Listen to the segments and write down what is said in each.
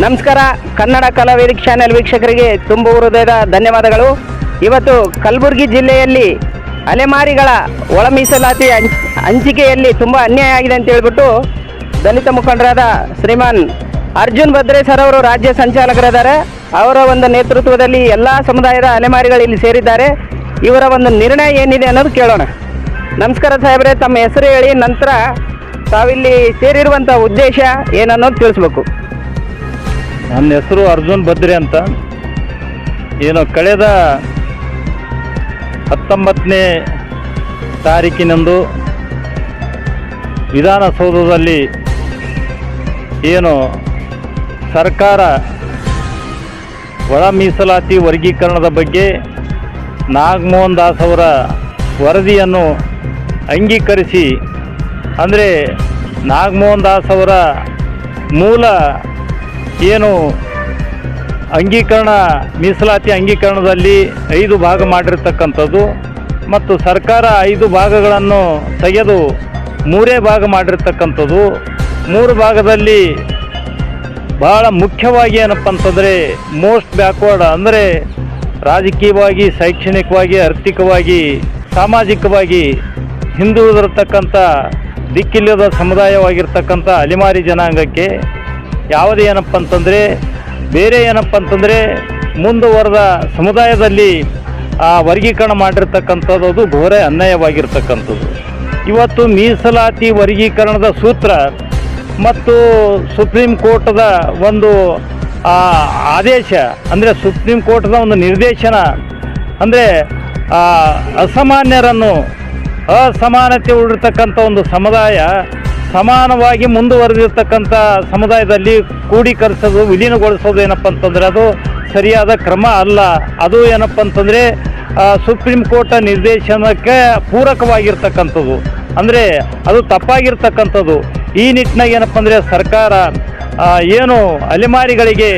ನಮಸ್ಕಾರ, ಕನ್ನಡ ಕಲಾವೇದಿಕ್ ಚಾನೆಲ್ ವೀಕ್ಷಕರಿಗೆ ತುಂಬ ಹೃದಯದ ಧನ್ಯವಾದಗಳು. ಇವತ್ತು ಕಲಬುರಗಿ ಜಿಲ್ಲೆಯಲ್ಲಿ ಅಲೆಮಾರಿಗಳ ಒಳ ಮೀಸಲಾತಿ ಹಂಚ್- ಹಂಚಿಕೆಯಲ್ಲಿ ತುಂಬ ಅನ್ಯಾಯ ಆಗಿದೆ ಅಂತ ಹೇಳ್ಬಿಟ್ಟು ದಲಿತ ಮುಖಂಡರಾದ ಶ್ರೀಮಾನ್ ಅರ್ಜುನ್ ಭದ್ರೆ ಅವರು ರಾಜ್ಯ ಸಂಚಾಲಕರಿದ್ದಾರೆ ಅವರ ಒಂದು ನೇತೃತ್ವದಲ್ಲಿ ಎಲ್ಲ ಸಮುದಾಯದ ಅಲೆಮಾರಿಗಳು ಇಲ್ಲಿ ಸೇರಿದ್ದಾರೆ. ಇವರ ಒಂದು ನಿರ್ಣಯ ಏನಿದೆ ಅನ್ನೋದು ಕೇಳೋಣ. ನಮಸ್ಕಾರ ಸಾಹೇಬ್ರೆ, ತಮ್ಮ ಹೆಸರು ಹೇಳಿ, ನಂತರ ತಾವಿಲ್ಲಿ ಸೇರಿರುವಂಥ ಉದ್ದೇಶ ಏನನ್ನೋದು ತಿಳಿಸ್ಬೇಕು. ನನ್ನ ಹೆಸರು ಅರ್ಜುನ್ ಬದ್ರಿ ಅಂತ. ಏನು ಕಳೆದ ಹತ್ತೊಂಬತ್ತನೇ ತಾರೀಕಿನಂದು ವಿಧಾನಸೌಧದಲ್ಲಿ ಏನು ಸರ್ಕಾರ ಒಳ ಮೀಸಲಾತಿ ವರ್ಗೀಕರಣದ ಬಗ್ಗೆ ನಾಗಮೋಹನ್ ದಾಸ್ ಅವರ ವರದಿಯನ್ನು ಅಂಗೀಕರಿಸಿ, ಅಂದರೆ ನಾಗಮೋಹನ್ ದಾಸ್ ಅವರ ಮೂಲ ಏನು ಅಂಗೀಕರಣ, ಮೀಸಲಾತಿ ಅಂಗೀಕರಣದಲ್ಲಿ ಐದು ಭಾಗ ಮಾಡಿರ್ತಕ್ಕಂಥದ್ದು ಮತ್ತು ಸರ್ಕಾರ ಐದು ಭಾಗಗಳನ್ನು ತೆಗೆದು ಮೂರೇ ಭಾಗ ಮಾಡಿರ್ತಕ್ಕಂಥದ್ದು. ಮೂರು ಭಾಗದಲ್ಲಿ ಬಹಳ ಮುಖ್ಯವಾಗಿ ಏನಪ್ಪ ಅಂತಂದರೆ ಮೋಸ್ಟ್ ಬ್ಯಾಕ್ವರ್ಡ್ ಅಂದರೆ ರಾಜಕೀಯವಾಗಿ, ಶೈಕ್ಷಣಿಕವಾಗಿ, ಆರ್ಥಿಕವಾಗಿ, ಸಾಮಾಜಿಕವಾಗಿ ಹಿಂದುಳಿದಿರತಕ್ಕಂಥ, ದಿಕ್ಕಿಲ್ಲದ ಸಮುದಾಯವಾಗಿರ್ತಕ್ಕಂಥ ಅಲಿಮಾರಿ ಜನಾಂಗಕ್ಕೆ ಯಾವುದೇ ಏನಪ್ಪ ಅಂತಂದರೆ, ಬೇರೆ ಏನಪ್ಪ ಅಂತಂದರೆ ಮುಂದುವರೆದ ಸಮುದಾಯದಲ್ಲಿ ಆ ವರ್ಗೀಕರಣ ಮಾಡಿರ್ತಕ್ಕಂಥದ್ದು ಘೋರ ಅನ್ಯಾಯವಾಗಿರ್ತಕ್ಕಂಥದ್ದು. ಇವತ್ತು ಮೀಸಲಾತಿ ವರ್ಗೀಕರಣದ ಸೂತ್ರ ಮತ್ತು ಸುಪ್ರೀಂ ಕೋರ್ಟ್ದ ಒಂದು ಆ, ಆದೇಶ ಅಂದರೆ ಸುಪ್ರೀಂ ಕೋರ್ಟ್ದ ಒಂದು ನಿರ್ದೇಶನ ಅಂದರೆ ಅಸಾಮಾನ್ಯರನ್ನು ಅಸಮಾನತೆ ಉಳಿರ್ತಕ್ಕಂಥ ಒಂದು ಸಮುದಾಯ ಸಮಾನವಾಗಿ ಮುಂದುವರೆದಿರ್ತಕ್ಕಂಥ ಸಮುದಾಯದಲ್ಲಿ ಕೂಡೀಕರಿಸೋದು ವಿಲೀನಗೊಳಿಸೋದು ಏನಪ್ಪ ಅಂತಂದರೆ ಅದು ಸರಿಯಾದ ಕ್ರಮ ಅಲ್ಲ. ಅದು ಏನಪ್ಪ ಅಂತಂದರೆ ಸುಪ್ರೀಂ ಕೋರ್ಟ್ ನಿರ್ದೇಶನಕ್ಕೆ ಪೂರಕವಾಗಿರ್ತಕ್ಕಂಥದ್ದು. ಅಂದರೆ ಅದು ತಪ್ಪಾಗಿರ್ತಕ್ಕಂಥದ್ದು. ಈ ನಿಟ್ಟಿನಾಗ ಏನಪ್ಪ ಅಂದರೆ ಸರ್ಕಾರ ಏನು ಅಲೆಮಾರಿಗಳಿಗೆ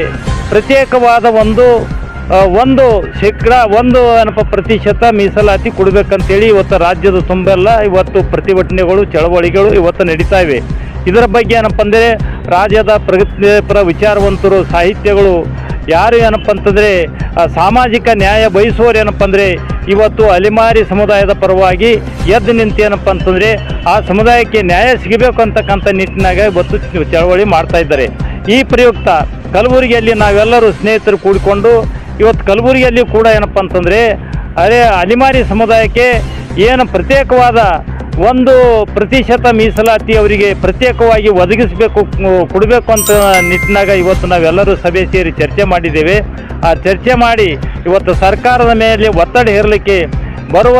ಪ್ರತ್ಯೇಕವಾದ ಒಂದು ಒಂದು ಶೇಕಡ, ಒಂದು ಏನಪ್ಪ ಪ್ರತಿಶತ ಮೀಸಲಾತಿ ಕೊಡಬೇಕಂತೇಳಿ ಇವತ್ತು ರಾಜ್ಯದ ತುಂಬೆಲ್ಲ ಇವತ್ತು ಪ್ರತಿಭಟನೆಗಳು, ಚಳವಳಿಗಳು ಇವತ್ತು ನಡೀತಾ ಇವೆ. ಇದರ ಬಗ್ಗೆ ಏನಪ್ಪ ಅಂದರೆ ರಾಜ್ಯದ ಪ್ರಗತಿಪರ ವಿಚಾರವಂತರು, ಸಾಹಿತ್ಯಗಳು ಯಾರು ಏನಪ್ಪ ಅಂತಂದರೆ ಸಾಮಾಜಿಕ ನ್ಯಾಯ ಬಯಸುವವರು ಏನಪ್ಪ ಅಂದರೆ, ಇವತ್ತು ಅಲಿಮಾರಿ ಸಮುದಾಯದ ಪರವಾಗಿ ಎದ್ದು ನಿಂತು ಏನಪ್ಪ ಅಂತಂದರೆ, ಆ ಸಮುದಾಯಕ್ಕೆ ನ್ಯಾಯ ಸಿಗಬೇಕು ಅಂತಕ್ಕಂಥ ನಿಟ್ಟಿನಾಗ ಇವತ್ತು ಚಳವಳಿ ಮಾಡ್ತಾ ಇದ್ದಾರೆ. ಈ ಪ್ರಯುಕ್ತ ಕಲಬುರಗಿಯಲ್ಲಿ ನಾವೆಲ್ಲರೂ ಸ್ನೇಹಿತರು ಕೂಡಿಕೊಂಡು, ಇವತ್ತು ಕಲಬುರಗಿಯಲ್ಲಿ ಕೂಡ ಏನಪ್ಪ ಅಂತಂದರೆ ಅದೇ ಅಲಿಮಾರಿ ಸಮುದಾಯಕ್ಕೆ ಏನು ಪ್ರತ್ಯೇಕವಾದ ಒಂದು ಪ್ರತಿಶತ ಮೀಸಲಾತಿ ಅವರಿಗೆ ಪ್ರತ್ಯೇಕವಾಗಿ ಒದಗಿಸಬೇಕು ಕೊಡಬೇಕು ಅಂತ ನಿಟ್ಟಿನಾಗ ಇವತ್ತು ನಾವೆಲ್ಲರೂ ಸಭೆ ಸೇರಿ ಚರ್ಚೆ ಮಾಡಿದ್ದೇವೆ. ಆ ಚರ್ಚೆ ಮಾಡಿ ಇವತ್ತು ಸರ್ಕಾರದ ಮೇಲೆ ಒತ್ತಡ ಹೇರಲಿಕ್ಕೆ ಬರುವ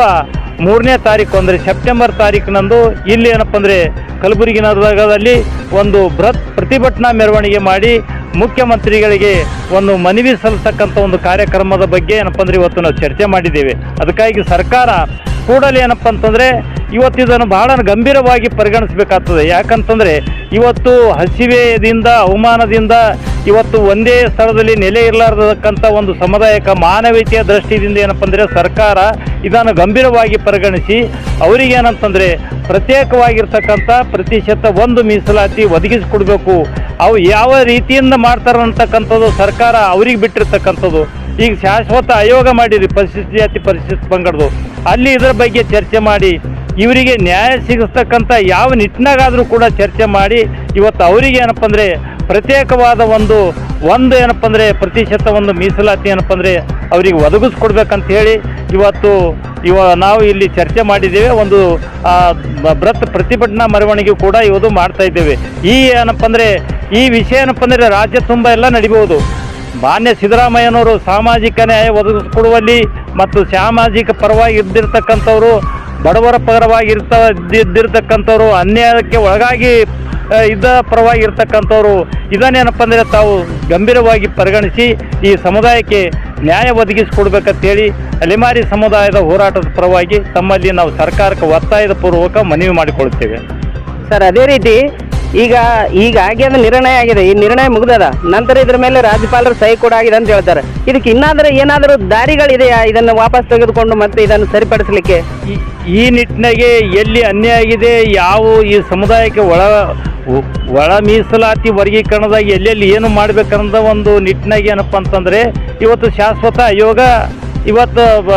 ಮೂರನೇ ತಾರೀಕು ಅಂದರೆ ಸೆಪ್ಟೆಂಬರ್ ತಾರೀಕಿನಂದು ಇಲ್ಲಿ ಏನಪ್ಪ ಅಂದರೆ ಕಲಬುರಗಿ ನಗರದಲ್ಲಿ ಒಂದು ಬೃಹತ್ ಪ್ರತಿಭಟನಾ ಮೆರವಣಿಗೆ ಮಾಡಿ ಮುಖ್ಯಮಂತ್ರಿಗಳಿಗೆ ಒಂದು ಮನವಿ ಸಲ್ಲಿಸ್ತಕ್ಕಂಥ ಒಂದು ಕಾರ್ಯಕ್ರಮದ ಬಗ್ಗೆ ಏನಪ್ಪ ಅಂದ್ರೆ ಇವತ್ತು ನಾವು ಚರ್ಚೆ ಮಾಡಿದ್ದೇವೆ. ಅದಕ್ಕಾಗಿ ಸರ್ಕಾರ ಕೂಡಲೇ ಏನಪ್ಪ ಅಂತಂದರೆ ಇವತ್ತು ಇದನ್ನು ಬಹಳ ಗಂಭೀರವಾಗಿ ಪರಿಗಣಿಸಬೇಕಾಗ್ತದೆ. ಯಾಕಂತಂದರೆ ಇವತ್ತು ಹಸಿವೆಯಿಂದ ಅವಮಾನದಿಂದ ಇವತ್ತು ಒಂದೇ ಸ್ಥಳದಲ್ಲಿ ನೆಲೆ ಇರಲಾರ್ದಕ್ಕಂಥ ಒಂದು ಸಮುದಾಯಕ ಮಾನವೀಯತೆಯ ದೃಷ್ಟಿಯಿಂದ ಏನಪ್ಪ ಅಂದರೆ ಸರ್ಕಾರ ಇದನ್ನು ಗಂಭೀರವಾಗಿ ಪರಿಗಣಿಸಿ ಅವರಿಗೆ ಏನಂತಂದರೆ ಪ್ರತ್ಯೇಕವಾಗಿರ್ತಕ್ಕಂಥ ಪ್ರತಿಶತ ಒಂದು ಮೀಸಲಾತಿ ಒದಗಿಸಿಕೊಡ್ಬೇಕು. ಅವು ಯಾವ ರೀತಿಯಿಂದ ಮಾಡ್ತಾರೆ ಅಂತಕ್ಕಂಥದ್ದು ಸರ್ಕಾರ ಅವ್ರಿಗೆ ಬಿಟ್ಟಿರ್ತಕ್ಕಂಥದ್ದು. ಈಗ ಶಾಶ್ವತ ಆಯೋಗ ಮಾಡಿರಿ ಪರಿಸ್ಥಿತಿ ಜಾತಿ ಪರಿಸ್ಥಿತಿ ಪಂಗಡದು ಅಲ್ಲಿ ಇದರ ಬಗ್ಗೆ ಚರ್ಚೆ ಮಾಡಿ, ಇವರಿಗೆ ನ್ಯಾಯ ಸಿಗಿಸ್ತಕ್ಕಂಥ ಯಾವ ನಿಟ್ಟಿನಾಗಾದರೂ ಕೂಡ ಚರ್ಚೆ ಮಾಡಿ, ಇವತ್ತು ಅವರಿಗೆ ಏನಪ್ಪ ಅಂದರೆ ಪ್ರತ್ಯೇಕವಾದ ಒಂದು ಒಂದು ಏನಪ್ಪ ಅಂದರೆ ಪ್ರತಿಶತ ಒಂದು ಮೀಸಲಾತಿ ಏನಪ್ಪ ಅಂದರೆ ಅವರಿಗೆ ಒದಗಿಸ್ಕೊಡ್ಬೇಕಂತ ಹೇಳಿ ಇವತ್ತು ಇವ ನಾವು ಇಲ್ಲಿ ಚರ್ಚೆ ಮಾಡಿದ್ದೇವೆ. ಒಂದು ಬೃಹತ್ ಪ್ರತಿಭಟನಾ ಮೆರವಣಿಗೆ ಕೂಡ ಇವತ್ತು ಮಾಡ್ತಾ ಇದ್ದೇವೆ. ಈ ಏನಪ್ಪ ಅಂದರೆ, ಈ ವಿಷಯ ಏನಪ್ಪ ಅಂದರೆ ರಾಜ್ಯ ತುಂಬ ಎಲ್ಲ ನಡಿಬಹುದು. ಮಾನ್ಯ ಸಿದ್ದರಾಮಯ್ಯನವರು ಸಾಮಾಜಿಕ ನ್ಯಾಯ ಒದಗಿಸಿಕೊಡುವಲ್ಲಿ ಮತ್ತು ಸಾಮಾಜಿಕ ಪರವಾಗಿ ಇದ್ದಿರ್ತಕ್ಕಂಥವ್ರು ಬಡವರ ಪರವಾಗಿ ಇರ್ತ ಇದ್ದಿರ್ತಕ್ಕಂಥವ್ರು ಅನ್ಯಾಯಕ್ಕೆ ಒಳಗಾಗಿ ಇದ್ದ ಪರವಾಗಿ ಇರ್ತಕ್ಕಂಥವ್ರು ಇದನ್ನೇನಪ್ಪ ಅಂದರೆ ತಾವು ಗಂಭೀರವಾಗಿ ಪರಿಗಣಿಸಿ ಈ ಸಮುದಾಯಕ್ಕೆ ನ್ಯಾಯ ಒದಗಿಸಿಕೊಡ್ಬೇಕಂತೇಳಿ ಅಲೆಮಾರಿ ಸಮುದಾಯದ ಹೋರಾಟದ ಪರವಾಗಿ ತಮ್ಮಲ್ಲಿ ನಾವು ಸರ್ಕಾರಕ್ಕೆ ಒತ್ತಾಯದ ಪೂರ್ವಕ ಮನವಿ ಮಾಡಿಕೊಳ್ಳುತ್ತೇವೆ. ಸರ್, ಅದೇ ರೀತಿ ಈಗ ಈಗ ಆಗ್ಯದ ನಿರ್ಣಯ ಆಗಿದೆ. ಈ ನಿರ್ಣಯ ಮುಗ್ದದ? ನಂತರ ಇದ್ರ ಮೇಲೆ ರಾಜ್ಯಪಾಲರ ಸಹಿ ಕೂಡ ಆಗಿದೆ ಅಂತ ಹೇಳ್ತಾರೆ. ಇದಕ್ಕೆ ಇನ್ನಾದರೂ ಏನಾದರೂ ದಾರಿಗಳಿದೆಯಾ ಇದನ್ನು ವಾಪಸ್ ತೆಗೆದುಕೊಂಡು ಮತ್ತೆ ಇದನ್ನು ಸರಿಪಡಿಸಲಿಕ್ಕೆ? ಈ- ನಿಟ್ಟಿನಾಗೆ ಎಲ್ಲಿ ಅನ್ಯಾಯ ಆಗಿದೆ, ಯಾವ ಈ ಸಮುದಾಯಕ್ಕೆ ಒಳ ಒಳ ಮೀಸಲಾತಿ ವರ್ಗೀಕರಣದಾಗ ಎಲ್ಲೆಲ್ಲಿ ಏನು ಮಾಡ್ಬೇಕನ್ನೋದ ಒಂದು ನಿಟ್ಟಿನಾಗ ಏನಪ್ಪ ಅಂತಂದರೆ, ಇವತ್ತು ಶಾಶ್ವತ ಆಯೋಗ, ಇವತ್ತು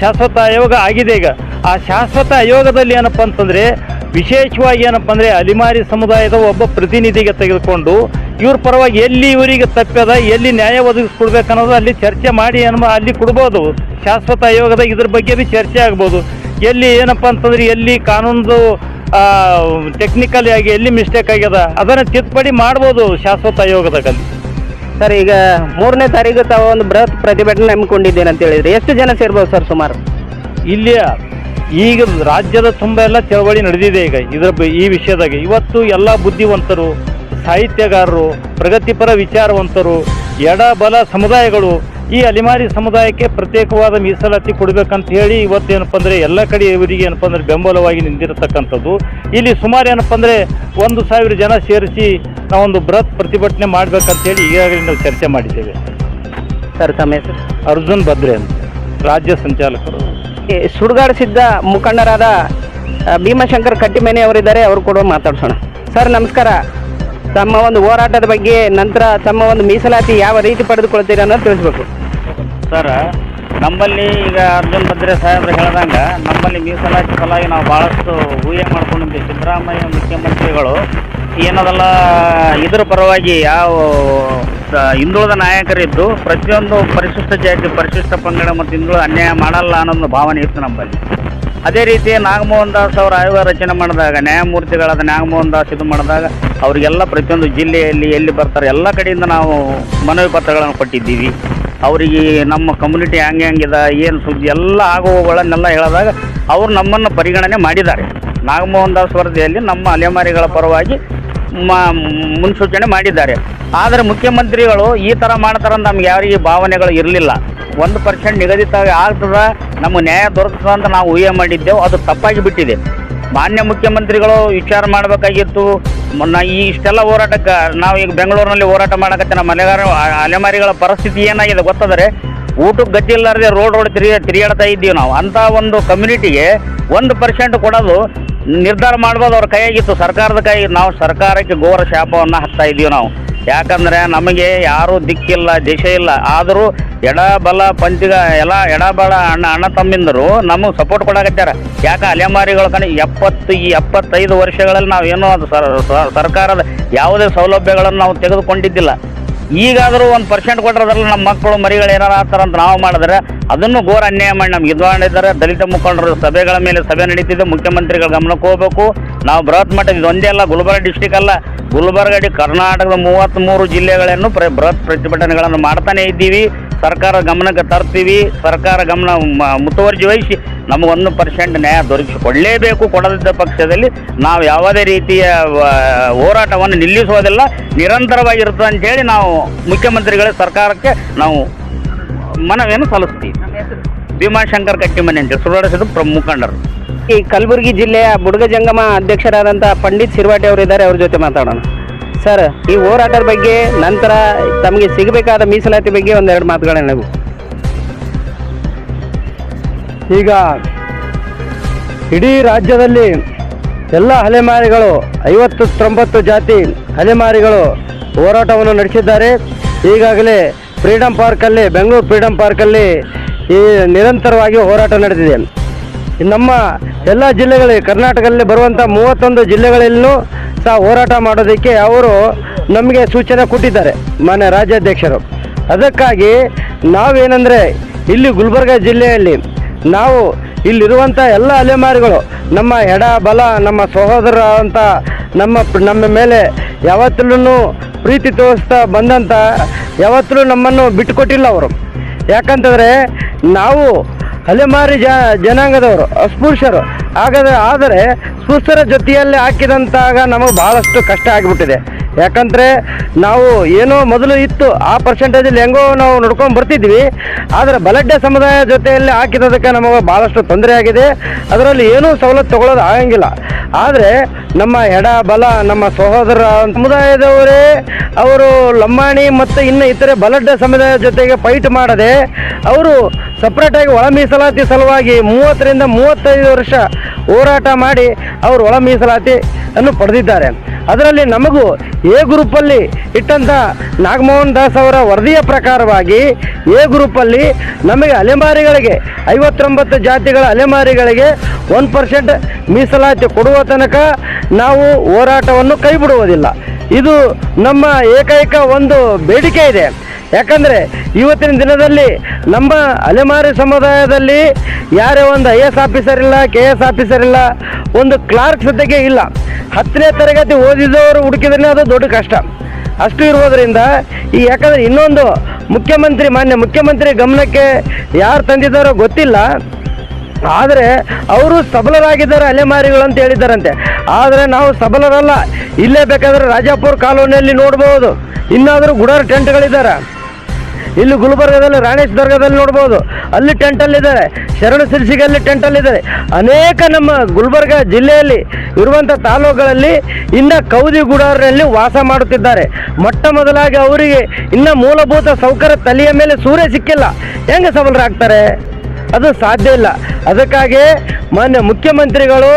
ಶಾಶ್ವತ ಆಯೋಗ ಆಗಿದೆ ಈಗ. ಆ ಶಾಶ್ವತ ಆಯೋಗದಲ್ಲಿ ಏನಪ್ಪ ಅಂತಂದರೆ ವಿಶೇಷವಾಗಿ ಏನಪ್ಪ ಅಂದರೆ ಅಲಿಮಾರಿ ಸಮುದಾಯದ ಒಬ್ಬ ಪ್ರತಿನಿಧಿಗೆ ತೆಗೆದುಕೊಂಡು ಇವ್ರ ಪರವಾಗಿ ಎಲ್ಲಿ ಇವರಿಗೆ ತಪ್ಪದ ಎಲ್ಲಿ ನ್ಯಾಯ ಒದಗಿಸ್ಕೊಡ್ಬೇಕು ಅನ್ನೋದು ಅಲ್ಲಿ ಚರ್ಚೆ ಮಾಡಿ ಏನು ಅಲ್ಲಿ ಕೊಡ್ಬೋದು. ಶಾಶ್ವತ ಆಯೋಗದ ಇದ್ರ ಬಗ್ಗೆ ಬಿ ಚರ್ಚೆ ಆಗ್ಬೋದು. ಎಲ್ಲಿ ಏನಪ್ಪ ಅಂತಂದ್ರೆ ಎಲ್ಲಿ ಕಾನೂನು ಟೆಕ್ನಿಕಲಿ ಆಗಿ ಎಲ್ಲಿ ಮಿಸ್ಟೇಕ್ ಆಗ್ಯದ ಅದನ್ನು ತಿದ್ದುಪಡಿ ಮಾಡ್ಬೋದು ಶಾಶ್ವತ ಆಯೋಗದಾಗಲ್ಲಿ ಸರ್ ಈಗ ಮೂರನೇ ತಾರೀಕು ತಾವು ಒಂದು ಬೃಹತ್ ಪ್ರತಿಭಟನೆ ಹಮ್ಮಿಕೊಂಡಿದ್ದೇನೆ ಅಂತ ಹೇಳಿದ್ರೆ. ಎಷ್ಟು ಜನ ಸೇರ್ಬೋದು ಸರ್ ಸುಮಾರು? ಇಲ್ಲಿ ಈಗ ರಾಜ್ಯದ ತುಂಬ ಎಲ್ಲ ಚಳವಳಿ ನಡೆದಿದೆ ಈಗ ಇದರ ಈ ವಿಷಯದಾಗ. ಇವತ್ತು ಎಲ್ಲ ಬುದ್ಧಿವಂತರು ಸಾಹಿತ್ಯಗಾರರು ಪ್ರಗತಿಪರ ವಿಚಾರವಂತರು ಎಡ ಬಲ ಸಮುದಾಯಗಳು ಈ ಅಲಿಮಾರಿ ಸಮುದಾಯಕ್ಕೆ ಪ್ರತ್ಯೇಕವಾದ ಮೀಸಲಾತಿ ಕೊಡಬೇಕಂತ ಹೇಳಿ ಇವತ್ತೇನಪ್ಪ ಅಂದರೆ ಎಲ್ಲ ಕಡೆ ಇವರಿಗೆ ಏನಪ್ಪ ಅಂದರೆ ಬೆಂಬಲವಾಗಿ ನಿಂತಿರತಕ್ಕಂಥದ್ದು. ಇಲ್ಲಿ ಸುಮಾರು ಏನಪ್ಪ ಅಂದರೆ ಒಂದು ಸಾವಿರ ಜನ ಸೇರಿಸಿ ನಾವೊಂದು ಬೃಹತ್ ಪ್ರತಿಭಟನೆ ಮಾಡಬೇಕಂತ ಹೇಳಿ ಈಗಾಗಲೇ ನಾವು ಚರ್ಚೆ ಮಾಡಿದ್ದೇವೆ. ಸರ್ ಸಮಯ ಸರ್ ಅರ್ಜುನ್ ಭದ್ರೆ ಅಂತ. ರಾಜ್ಯ ಸಂಚಾಲಕರು. ಸುಡುಗಾಡು ಸಿದ್ಧ ಮುಖಂಡರಾದ ಭೀಮಶಂಕರ್ ಕಟ್ಟಿಮನೆ ಅವರಿದ್ದಾರೆ, ಅವರು ಕೂಡ ಮಾತಾಡ್ಸೋಣ. ಸರ್, ನಮಸ್ಕಾರ. ತಮ್ಮ ಒಂದು ಹೋರಾಟದ ಬಗ್ಗೆ, ನಂತರ ತಮ್ಮ ಒಂದು ಮೀಸಲಾತಿ ಯಾವ ರೀತಿ ಪಡೆದುಕೊಳ್ತೀರಿ ಅನ್ನೋದು ತಿಳಿಸ್ಬೇಕು. ಸರ್, ನಮ್ಮಲ್ಲಿ ಈಗ ಅರ್ಜುನ್ ಭದ್ರೆ ಸಾಹೇಬ್ರು ಹೇಳ್ದಂಗೆ, ನಮ್ಮಲ್ಲಿ ಮೀಸಲಾತಿ ಸಲುವಾಗಿ ನಾವು ಭಾಳಷ್ಟು ಊಹೆ ಮಾಡ್ಕೊಂಡಿದ್ವಿ. ಸಿದ್ದರಾಮಯ್ಯ ಮುಖ್ಯಮಂತ್ರಿಗಳು, ಏನದಲ್ಲ ಇದ್ರ ಪರವಾಗಿ ಯಾವ ಹಿಂದುಳಿದ ನಾಯಕರಿದ್ದು ಪ್ರತಿಯೊಂದು ಪರಿಶಿಷ್ಟ ಜಾತಿ, ಪರಿಶಿಷ್ಟ ಪಂಗಡ ಮತ್ತು ಹಿಂದುಳಿದ ಅನ್ಯಾಯ ಮಾಡಲ್ಲ ಅನ್ನೋದು ಭಾವನೆ ಇತ್ತು ನಮ್ಮಲ್ಲಿ. ಅದೇ ರೀತಿ ನಾಗಮೋಹನ್ ದಾಸ್ ಅವರ ಆಯೋಗ ರಚನೆ ಮಾಡಿದಾಗ, ನ್ಯಾಯಮೂರ್ತಿಗಳಾದ ನಾಗಮೋಹನ್ ದಾಸ್ ಇದು ಮಾಡಿದಾಗ, ಅವರಿಗೆಲ್ಲ ಪ್ರತಿಯೊಂದು ಜಿಲ್ಲೆಯಲ್ಲಿ ಎಲ್ಲಿ ಬರ್ತಾರೆ, ಎಲ್ಲ ಕಡೆಯಿಂದ ನಾವು ಮನವಿ ಪತ್ರಗಳನ್ನು ಕೊಟ್ಟಿದ್ದೀವಿ. ಅವರಿಗೆ ನಮ್ಮ ಕಮ್ಯುನಿಟಿ ಹಂಗೆ ಹಂಗಿದೆ ಏನು ಸುದ್ದಿ, ಎಲ್ಲ ಆಗುವಗಳನ್ನೆಲ್ಲ ಹೇಳಿದಾಗ, ಅವರು ನಮ್ಮನ್ನು ಪರಿಗಣನೆ ಮಾಡಿದ್ದಾರೆ. ನಾಗಮೋಹನ್ ದಾಸ್ ವರದಿಯಲ್ಲಿ ನಮ್ಮ ಅಲೆಮಾರಿಗಳ ಪರವಾಗಿ ಮುನ್ಸೂಚನೆ ಮಾಡಿದ್ದಾರೆ. ಆದರೆ ಮುಖ್ಯಮಂತ್ರಿಗಳು ಈ ಥರ ಮಾಡ್ತಾರಂತ ನಮ್ಗೆ ಯಾರಿಗೆ ಭಾವನೆಗಳು ಇರಲಿಲ್ಲ. ಒಂದು ಪರ್ಸೆಂಟ್ ನಿಗದಿತ ಆಗ್ತದೆ, ನಮಗೆ ನ್ಯಾಯ ದೊರಕ್ತದ ಅಂತ ನಾವು ಊಹೆ ಮಾಡಿದ್ದೆವು, ಅದು ತಪ್ಪಾಗಿ ಬಿಟ್ಟಿದೆ. ಮಾನ್ಯ ಮುಖ್ಯಮಂತ್ರಿಗಳು ವಿಚಾರ ಮಾಡಬೇಕಾಗಿತ್ತು. ಮೊನ್ನ ಈ ಇಷ್ಟೆಲ್ಲ ಹೋರಾಟಕ್ಕೆ ನಾವು ಈಗ ಬೆಂಗಳೂರಿನಲ್ಲಿ ಹೋರಾಟ ಮಾಡಕತ್ತೆ ನಮ್ಮ ಅಲೆಗಾರ ಅಲೆಮಾರಿಗಳ ಪರಿಸ್ಥಿತಿ ಏನಾಗಿದೆ ಗೊತ್ತಾದರೆ ಊಟಕ್ಕೆ ಗತಿ ಇಲ್ಲಾರದೆ ರೋಡ್ ರೋಡ್ ತಿರುಗಿ ತಿರುಗಾಡ್ತಾ ಇದ್ದೀವಿ ನಾವು. ಅಂಥ ಒಂದು ಕಮ್ಯುನಿಟಿಗೆ ಒಂದು ಪರ್ಸೆಂಟ್ ಕೊಡೋದು ನಿರ್ಧಾರ ಮಾಡ್ಬೋದು ಅವ್ರ ಕೈಯಾಗಿತ್ತು. ಸರ್ಕಾರದ ಕೈ, ನಾವು ಸರ್ಕಾರಕ್ಕೆ ಘೋರ ಶಾಪವನ್ನು ಹಾಕ್ತಾ ಇದ್ದೀವಿ ನಾವು. ಯಾಕಂದರೆ ನಮಗೆ ಯಾರೂ ದಿಕ್ಕಿಲ್ಲ ದೇಶ ಇಲ್ಲ. ಆದರೂ ಎಡ ಬಲ ಪಂಚಿಗ ಎಲ್ಲ ಎಡ ಬಲ ಅಣ್ಣ ಅಣ್ಣ ತಮ್ಮಿಂದರು ನಮಗೆ ಸಪೋರ್ಟ್ ಕೊಡಕತ್ಯಾರ. ಯಾಕೆ ಅಲೆಮಾರಿಗಳು ಕಣಿ, ಎಪ್ಪತ್ತು, ಈ ಎಪ್ಪತ್ತೈದು ವರ್ಷಗಳಲ್ಲಿ ನಾವು ಏನೋ ಅದು ಸರ್- ಸರ್- ಸರ್ಕಾರದ ಯಾವುದೇ ಸೌಲಭ್ಯಗಳನ್ನು ನಾವು ತೆಗೆದುಕೊಂಡಿದ್ದಿಲ್ಲ. ಈಗಾದರೂ ಒಂದು ಪರ್ಸೆಂಟ್ ಕೊಟ್ಟರದ್ರಲ್ಲಿ ನಮ್ಮ ಮಕ್ಕಳು, ಮರಿಗಳು ಏನಾರು ಆಗ್ತಾರೆ ಅಂತ ನಾವು ಮಾಡಿದ್ರೆ ಅದನ್ನು ಘೋರ ಅನ್ಯಾಯ ಮಾಡಿ ನಮ್ಗೆ ಇದು ಮಾಡಿದ್ದಾರೆ ದಲಿತ ಮುಖಂಡರು ಸಭೆಗಳ ಮೇಲೆ ಸಭೆ ನಡೀತಿದೆ. ಮುಖ್ಯಮಂತ್ರಿಗಳ ಗಮನಕ್ಕೆ ಹೋಗಬೇಕು. ನಾವು ಬೃಹತ್ ಮಟ್ಟದ ಇದೊಂದೇ ಅಲ್ಲ, ಗುಲ್ಬರ್ಗ ಡಿಸ್ಟಿಕ್ ಅಲ್ಲ. ಗುಲ್ಬರ್ಗ ಕರ್ನಾಟಕದ ಮೂವತ್ತ್ಮೂರು ಜಿಲ್ಲೆಗಳನ್ನು ಪ್ರ ಬೃಹತ್ ಪ್ರತಿಭಟನೆಗಳನ್ನು ಮಾಡ್ತಾನೆ ಇದ್ದೀವಿ. ಸರ್ಕಾರ ಗಮನಕ್ಕೆ ತರ್ತೀವಿ. ಸರ್ಕಾರ ಗಮನ ಮುತುವರ್ಜಿ ವಹಿಸಿ ನಮಗೊಂದು ಪರ್ಸೆಂಟ್ ನ್ಯಾಯ ದೊರಕಿಸಿಕೊಳ್ಳಲೇಬೇಕು ಕೊಡದಿದ್ದ ಪಕ್ಷದಲ್ಲಿ ನಾವು ಯಾವುದೇ ರೀತಿಯ ಹೋರಾಟವನ್ನು ನಿಲ್ಲಿಸುವುದಿಲ್ಲ, ನಿರಂತರವಾಗಿರುತ್ತೆ ಅಂತೇಳಿ ನಾವು ಮುಖ್ಯಮಂತ್ರಿಗಳ ಸರ್ಕಾರಕ್ಕೆ ನಾವು ಮನವಿಯನ್ನು ಸಲ್ಲಿಸ್ತೀವಿ. ಭೀಮಾಶಂಕರ್ ಕಟ್ಟಿಮನೆ ಅಂತೇಳಿ ಸುಧಾರಿಸಿದ ಮುಖಂಡರು. ಈ ಕಲಬುರಗಿ ಜಿಲ್ಲೆಯ ಬುಡಗ ಜಂಗಮ ಅಧ್ಯಕ್ಷರಾದಂಥ ಪಂಡಿತ್ ಸಿರ್ವಾಟಿ ಅವರು ಇದ್ದಾರೆ, ಅವ್ರ ಜೊತೆ ಮಾತಾಡೋಣ. ಸರ್, ಈ ಹೋರಾಟದ ಬಗ್ಗೆ ನಂತರ ತಮಗೆ ಸಿಗಬೇಕಾದ ಮೀಸಲಾತಿ ಬಗ್ಗೆ ಒಂದೆರಡು ಮಾತುಗಳನ್ನ ಈಗ ಇಡೀ ರಾಜ್ಯದಲ್ಲಿ ಎಲ್ಲ ಅಲೆಮಾರಿಗಳು ಐವತ್ತು ತೊಂಬತ್ತು ಜಾತಿ ಅಲೆಮಾರಿಗಳು ಹೋರಾಟವನ್ನು ನಡೆಸಿದ್ದಾರೆ. ಈಗಾಗಲೇ ಫ್ರೀಡಮ್ ಪಾರ್ಕಲ್ಲಿ, ಬೆಂಗಳೂರು ಫ್ರೀಡಮ್ ಪಾರ್ಕಲ್ಲಿ ಈ ನಿರಂತರವಾಗಿ ಹೋರಾಟ ನಡೆದಿದೆ. ನಮ್ಮ ಎಲ್ಲ ಜಿಲ್ಲೆಗಳಲ್ಲಿ, ಕರ್ನಾಟಕದಲ್ಲಿ ಬರುವಂಥ ಮೂವತ್ತೊಂದು ಜಿಲ್ಲೆಗಳಲ್ಲೂ ಸಹ ಹೋರಾಟ ಮಾಡೋದಕ್ಕೆ ಅವರು ನಮಗೆ ಸೂಚನೆ ಕೊಟ್ಟಿದ್ದಾರೆ, ಮಾನ್ಯ ರಾಜ್ಯಾಧ್ಯಕ್ಷರು. ಅದಕ್ಕಾಗಿ ನಾವೇನೆಂದರೆ ಇಲ್ಲಿ ಗುಲ್ಬರ್ಗ ಜಿಲ್ಲೆಯಲ್ಲಿ ನಾವು ಇಲ್ಲಿರುವಂಥ ಎಲ್ಲ ಅಲೆಮಾರಿಗಳು, ನಮ್ಮ ಎಡ ಬಲ, ನಮ್ಮ ಸಹೋದರ ಅಂತ ನಮ್ಮ ನಮ್ಮ ಮೇಲೆ ಯಾವತ್ತಲೂ ಪ್ರೀತಿ ತೋರಿಸ್ತಾ ಬಂದಂಥ ಯಾವತ್ತಲೂ ನಮ್ಮನ್ನು ಬಿಟ್ಟುಕೊಟ್ಟಿಲ್ಲ ಅವರು. ಯಾಕಂತಂದರೆ ನಾವು ಅಲೆಮಾರಿ ಜ, ಜನಾಂಗದವರು ಅಸ್ಪೃಶ್ಯರು ಹಾಗಾದರೆ ಆದರೆ ಸ್ಪೃಶ್ಯರ ಜೊತೆಯಲ್ಲಿ ಹಾಕಿದಂತಾಗ ನಮಗೆ ಭಾಳಷ್ಟು ಕಷ್ಟ ಆಗಿಬಿಟ್ಟಿದೆ. ಯಾಕಂದರೆ ನಾವು ಏನೋ ಮೊದಲು ಇತ್ತು, ಆ ಪರ್ಸೆಂಟೇಜಲ್ಲಿ ಹೆಂಗೋ ನಾವು ನೋಡ್ಕೊಂಡು ಬರ್ತಿದ್ವಿ. ಆದರೆ ಬಲಡ್ಡೆ ಸಮುದಾಯ ಜೊತೆಯಲ್ಲಿ ಹಾಕಿರೋದಕ್ಕೆ ನಮಗೆ ಭಾಳಷ್ಟು ತೊಂದರೆ ಆಗಿದೆ. ಅದರಲ್ಲಿ ಏನೂ ಸವಲತ್ತು ತಗೊಳ್ಳೋದು ಆಗಂಗಿಲ್ಲ. ಆದರೆ ನಮ್ಮ ಎಡ ಬಲ, ನಮ್ಮ ಸಹೋದರ ಸಮುದಾಯದವರೇ, ಅವರು ಲಂಬಾಣಿ ಮತ್ತು ಇನ್ನು ಇತರೆ ಬಲಡ್ಡ ಸಮುದಾಯ ಜೊತೆಗೆ ಫೈಟ್ ಮಾಡದೆ, ಅವರು ಸಪ್ರೇಟಾಗಿ ಒಳ ಮೀಸಲಾತಿ ಸಲುವಾಗಿ ಮೂವತ್ತರಿಂದ ಮೂವತ್ತೈದು ವರ್ಷ ಹೋರಾಟ ಮಾಡಿ ಅವರು ಒಳ ಮೀಸಲಾತಿ ಅನ್ನು ಪಡೆದಿದ್ದಾರೆ. ಅದರಲ್ಲಿ ನಮಗೂ ಎ ಗ್ರೂಪಲ್ಲಿ ಇಟ್ಟಂಥ ನಾಗಮೋಹನ್ ದಾಸ್ ಅವರ ವರದಿಯ ಪ್ರಕಾರವಾಗಿ ಎ ಗ್ರೂಪಲ್ಲಿ ನಮಗೆ ಅಲೆಮಾರಿಗಳಿಗೆ, ಐವತ್ತೊಂಬತ್ತು ಜಾತಿಗಳ ಅಲೆಮಾರಿಗಳಿಗೆ ಒನ್ ಪರ್ಸೆಂಟ್ ಮೀಸಲಾತಿ ಕೊಡುವ ತನಕ ನಾವು ಹೋರಾಟವನ್ನು ಕೈ ಬಿಡುವುದಿಲ್ಲ ಇದು ನಮ್ಮ ಏಕೈಕ ಒಂದು ಬೇಡಿಕೆ ಇದೆ. ಯಾಕಂದರೆ ಇವತ್ತಿನ ದಿನದಲ್ಲಿ ನಮ್ಮ ಅಲೆಮಾರಿ ಸಮುದಾಯದಲ್ಲಿ ಯಾರೇ ಒಂದು ಐ ಎಸ್ ಆಫೀಸರ್ ಇಲ್ಲ, ಕೆ ಎಸ್ ಆಫೀಸರ್ ಇಲ್ಲ, ಒಂದು ಕ್ಲಾರ್ಕ್ ಸದ್ಯಕ್ಕೆ ಇಲ್ಲ. ಹತ್ತನೇ ತರಗತಿ ಓದಿದವರು ಹುಡುಕಿದ್ರೆ ಅದು ದೊಡ್ಡ ಕಷ್ಟ. ಅಷ್ಟು ಇರುವುದರಿಂದ ಈ ಯಾಕಂದರೆ ಇನ್ನೊಂದು ಮುಖ್ಯಮಂತ್ರಿ, ಮಾನ್ಯ ಮುಖ್ಯಮಂತ್ರಿ ಗಮನಕ್ಕೆ ಯಾರು ತಂದಿದ್ದಾರೋ ಗೊತ್ತಿಲ್ಲ. ಆದರೆ ಅವರು ಸಬಲರಾಗಿದ್ದಾರೆ ಅಲೆಮಾರಿಗಳು ಅಂತ ಹೇಳಿದ್ದಾರಂತೆ. ಆದರೆ ನಾವು ಸಬಲರಲ್ಲ. ಇಲ್ಲೇ ಬೇಕಾದರೆ ರಾಜಾಪುರ ಕಾಲೋನಿಯಲ್ಲಿ ನೋಡ್ಬೋದು. ಇನ್ನಾದರೂ ಗುಡಾರ ಟೆಂಟ್ಗಳಿದ್ದಾರೆ. ಇಲ್ಲಿ ಗುಲ್ಬರ್ಗದಲ್ಲಿ ರಾಣೇಶ್ ದರ್ಗದಲ್ಲಿ ನೋಡ್ಬೋದು. ಅಲ್ಲಿ ಟೆಂಟಲ್ಲಿದ್ದಾರೆ. ಶರಣ ಸಿರ್ಸಿಗಲ್ಲಿ ಟೆಂಟಲ್ಲಿದ್ದಾರೆ. ಅನೇಕ ನಮ್ಮ ಗುಲ್ಬರ್ಗ ಜಿಲ್ಲೆಯಲ್ಲಿ ಇರುವಂಥ ತಾಲೂಕುಗಳಲ್ಲಿ ಇನ್ನು ಕೌದಿ ಗುಡಾರಿನಲ್ಲಿ ವಾಸ ಮಾಡುತ್ತಿದ್ದಾರೆ. ಮೊಟ್ಟ ಮೊದಲಾಗಿ ಅವರಿಗೆ ಇನ್ನು ಮೂಲಭೂತ ಸೌಕರ್ಯ ತಲೆಯ ಮೇಲೆ ಸೂರ್ಯ ಸಿಕ್ಕಿಲ್ಲ. ಹೆಂಗೆ ಸಬಲರಾಗ್ತಾರೆ? ಅದು ಸಾಧ್ಯ ಇಲ್ಲ. ಅದಕ್ಕಾಗಿ ಮಾನ್ಯ ಮುಖ್ಯಮಂತ್ರಿಗಳು